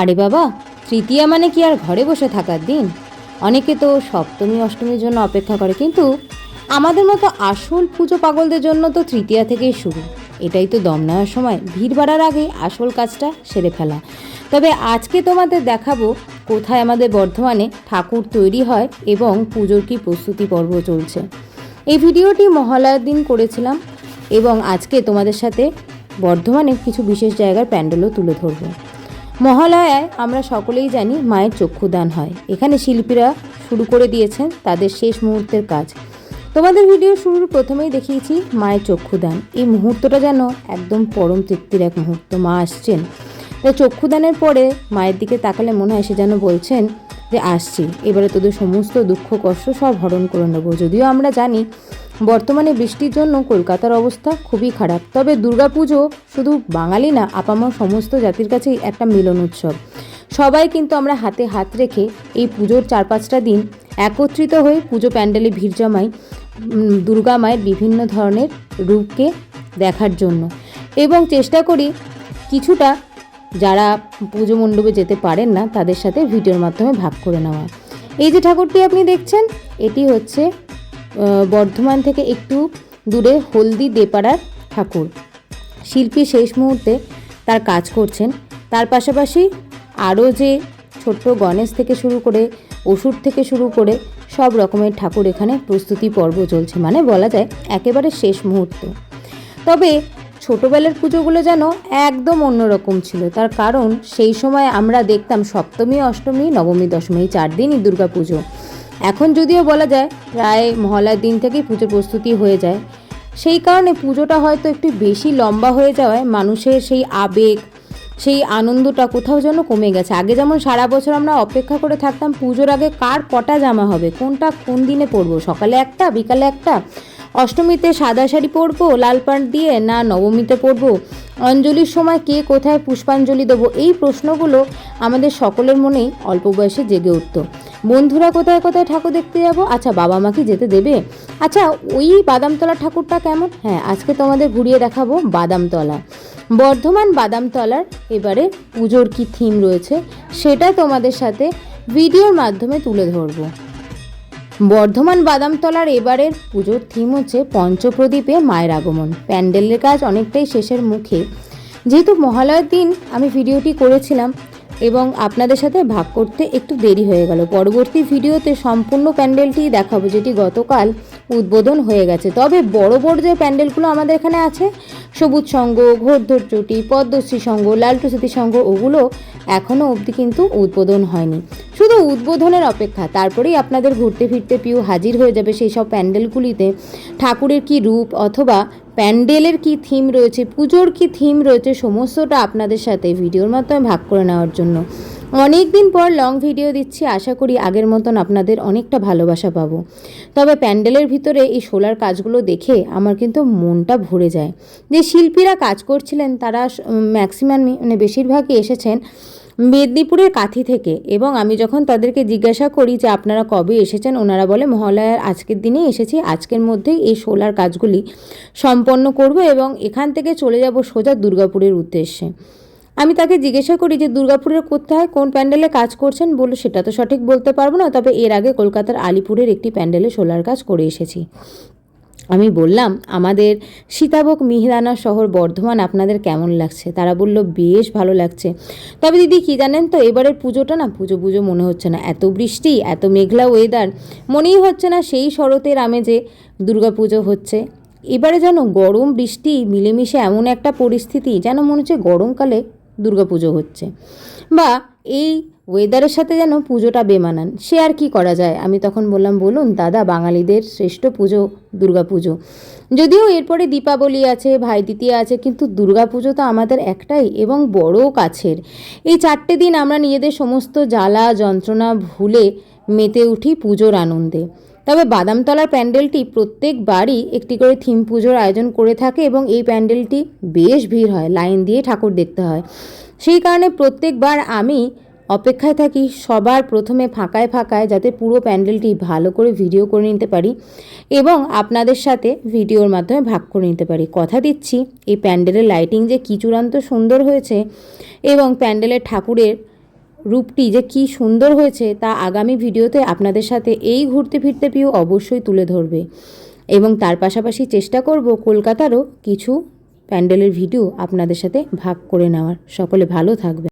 আরে বাবা, তৃতীয়া মানে কি আর ঘরে বসে থাকার দিন? অনেকে তো সপ্তমী, অষ্টমীর জন্য অপেক্ষা করে, কিন্তু আমাদের মতো আসল পুজো পাগলদের জন্য তো তৃতীয়া থেকেই শুরু। এটাই তো দম নেওয়ার সময়। ভিড় বাড়ার আগে আসল কাজটা সেরে ফেলা। তবে আজকে তোমাদের দেখাবো কোথায় আমাদের বর্ধমানে ঠাকুর তৈরি হয় এবং পুজোর কি প্রস্তুতি পর্ব চলছে। এই ভিডিওটি মহালয়ার দিন করেছিলাম এবং আজকে তোমাদের সাথে বর্ধমানে কিছু বিশেষ জায়গার প্যান্ডেলও তুলে ধরবো। মহালয়ায় আমরা সকলেই জানি মায়ের চক্ষুদান হয়। এখানে শিল্পীরা শুরু করে দিয়েছেন তাদের শেষ মুহূর্তের কাজ। তোমাদের ভিডিও শুরুর প্রথমেই দেখিয়েছি মায়ের চক্ষুদান। এই মুহূর্তটা যেন একদম পরম তৃপ্তির এক মুহূর্ত। মা আসছেন। তাই চক্ষুদানের পরে মায়ের দিকে তাকালে মনে হয় সে যেন বলছেন যে, আসছি। এবারে তোদের সমস্ত দুঃখ কষ্ট সব হরণ করে নেব। যদিও আমরা জানি বর্তমানে বৃষ্টির জন্য কলকাতার অবস্থা খুবই খারাপ। তবে দুর্গাপুজো শুধু বাঙালি না, আপামর সমস্ত জাতির কাছেই একটা মিলন উৎসব। সবাই কিন্তু আমরা হাতে হাত রেখে এই পুজোর চার পাঁচটা দিন একত্রিত হয়ে পুজো প্যান্ডেলে ভিড় জমাই দুর্গা মায়ের বিভিন্ন ধরনের রূপকে দেখার জন্য। এবং চেষ্টা করি কিছুটা যারা পুজো মণ্ডপে যেতে পারেন না, তাদের সাথে ভিডিওর মাধ্যমে ভাগ করে নেওয়া। এই যে ঠাকুরটি আপনি দেখছেন, এটি হচ্ছে বর্ধমান থেকে একটু দূরে হলদি দেপাড়ার ঠাকুর। শিল্পী শেষ মুহূর্তে তার কাজ করছেন। তার পাশাপাশি আরও যে ছোট্ট গণেশ থেকে শুরু করে ওষুধ থেকে শুরু করে সব রকমের ঠাকুর এখানে প্রস্তুতি পর্ব চলছে। মানে বলা যায় একেবারে শেষ মুহূর্ত। তবে ছোটোবেলার পুজোগুলো যেন একদম অন্যরকম ছিল। তার কারণ সেই সময় আমরা দেখতাম সপ্তমী, অষ্টমী, নবমী, দশমী চার দিনই দুর্গা পুজো এখন যদিও বলা যায় প্রায় মহলার দিন থেকেই পুজোর প্রস্তুতি হয়ে যায়, সেই কারণে পুজোটা হয়তো একটু বেশি লম্বা হয়ে যাওয়ায় মানুষের সেই আবেগ, সেই আনন্দটা কোথাও যেন কমে গেছে। আগে যেমন সারা বছর আমরা অপেক্ষা করে থাকতাম পুজোর আগে কার কটা জামা হবে, কোনটা কোন দিনে পরবো, সকালে একটা, বিকালে একটা, অষ্টমীতে সাদা শাড়ি পরবো, লাল প্যান্ট দিয়ে না নবমীতে পরবো, অঞ্জলির সময় কে কোথায় পুষ্পাঞ্জলি দেবো, এই প্রশ্নগুলো আমাদের সকলের মনেই অল্প বয়সে জেগে উঠতো। বন্ধুরা কোথায় কোথায় ঠাকুর দেখতে যাব? আচ্ছা বাবা মাকে যেতে দেবে? আচ্ছা ওই বাদামতলা ঠাকুরটা কেমন? হ্যাঁ আজকে তোমাদের ঘুরিয়ে দেখাবো বাদামতলা। বর্ধমান বাদামতলার এবারে পুজোর কি থিম রয়েছে, সেটা তোমাদের সাথে ভিডিওর মাধ্যমে তুলে ধরবো। বর্ধমান বাদামতলার এবারের পুজোর থিম হচ্ছে পঞ্চপ্রদীপে মায়ের আগমন। প্যান্ডেলের কাজ অনেকটাই শেষের মুখে। যেহেতু মহালয়ার দিন আমি ভিডিওটি করেছিলাম এবং আপনাদের সাথে ভাগ করতে একটু দেরি হয়ে গেল। পরবর্তী ভিডিওতে সম্পূর্ণ প্যান্ডেলটি দেখাবো, যেটি গতকাল উদ্বোধন হয়ে গেছে। তবে বড় বড় যে প্যান্ডেলগুলো আমাদের এখানে আছে, সবুজ সংঘ ঘোরধর চটি, পদ্মশ্রী সংঘ, লালটু স্মৃতি সংঘ, ওগুলো এখনও অবধি কিন্তু উদ্বোধন হয়নি। শুধু উদ্বোধনের অপেক্ষা, তারপরেই আপনাদের ঘুরতে ফিরতে পিউ হাজির হয়ে যাবে সেই সব প্যান্ডেলগুলিতে। ঠাকুরের কি রূপ অথবা প্যান্ডেলের কি থিম রয়েছে, পুজোর কি থিম রয়েছে, সমস্তটা আপনাদের সাথে ভিডিওর মাধ্যমে ভাগ করে নেওয়ার জন্য। অনেক দিন পর লং ভিডিও দিচ্ছি, আশা করি আগের মতন আপনাদের অনেকটা ভালোবাসা পাবো। তবে প্যান্ডেলের ভিতরে এই সোলার কাজগুলো দেখে আমার কিন্তু মনটা ভরে যায়। যে শিল্পীরা কাজ করছিলেন, তারা ম্যাক্সিমাম মানে বেশিরভাগই এসেছেন মেদিনীপুরের কাথি থেকে। এবং আমি যখন তাদেরকে জিজ্ঞাসা করি যে আপনারা কবে এসেছেন, ওনারা বলে, মহালয়ার আজকের দিনেই এসেছি, আজকের মধ্যেই এই সোলার কাজগুলি সম্পন্ন করব এবং এখান থেকে চলে যাব সোজা দুর্গাপুরের উদ্দেশ্যে। আমি তাকে জিজ্ঞাসা করি যে, দুর্গাপুরের কোথায়? কোন প্যান্ডেলে কাজ করছেন? বলল সেটা তো সঠিক বলতে পারব না, তবে এর আগে কলকাতার আলিপুরের একটি প্যান্ডেলে সোলার কাজ করে এসেছি। আমি বললাম, আমাদের সীতাভোগ মিহিদানা শহর বর্ধমান আপনাদের কেমন লাগছে? তারা বলল, বেশ ভালো লাগছে। তবে দিদি কি জানেন তো, এবারের পুজোটা না, পুজো পুজো মনে হচ্ছে না। এত বৃষ্টি, এত মেঘলা ওয়েদার মনেই হচ্ছে না সেই শরতের আমেজে দুর্গা পুজো হচ্ছে। এবারে যেন গরম, বৃষ্টি, মিলেমিশে এমন একটা পরিস্থিতি, যেন মনে হচ্ছে গরমকালে দুর্গাপুজো হচ্ছে। বা এই ওয়েদারের সাথে যেন পুজোটা বেমানান, সে আর কি করা যায়? আমি তখন বললাম, বলুন দাদা, বাঙালিদের শ্রেষ্ঠ পুজো দুর্গাপুজো যদিও এরপরে দীপাবলি আছে ভাইদিতিয়া আছে, কিন্তু দুর্গাপুজো তো আমাদের একটাই এবং বড় কাছের। এই চারটে দিন আমরা নিজেদের সমস্ত জ্বালা, যন্ত্রণা ভুলে মেতে উঠি পুজোর আনন্দে। তবে বাদামতলার প্যান্ডেলটি প্রত্যেকবারই একটি করে থিম পুজোর আয়োজন করে থাকে এবং এই প্যান্ডেলটি বেশ ভিড় হয়, লাইন দিয়ে ঠাকুর দেখতে হয়। সেই কারণে প্রত্যেকবার আমি অপেক্ষায় থাকি সবার প্রথমে ফাঁকায় ফাঁকায় যাতে পুরো প্যান্ডেলটি ভালো করে ভিডিও করে নিতে পারি এবং আপনাদের সাথে ভিডিওর মাধ্যমে ভাগ করে নিতে পারি। কথা দিচ্ছি, এই প্যান্ডেলের লাইটিং যে কী চূড়ান্ত সুন্দর হয়েছে এবং প্যান্ডেলের ঠাকুরের রূপটি যে কি সুন্দর হয়েছে তা আগামী ভিডিওতে আপনাদের সাথে এই ঘুরতে ফিরতে পেয়েও অবশ্যই তুলে ধরবে। এবং তার পাশাপাশি চেষ্টা করব কলকাতারও কিছু প্যান্ডেলের ভিডিও আপনাদের সাথে ভাগ করে নেওয়ার। সকলে ভালো থাকবে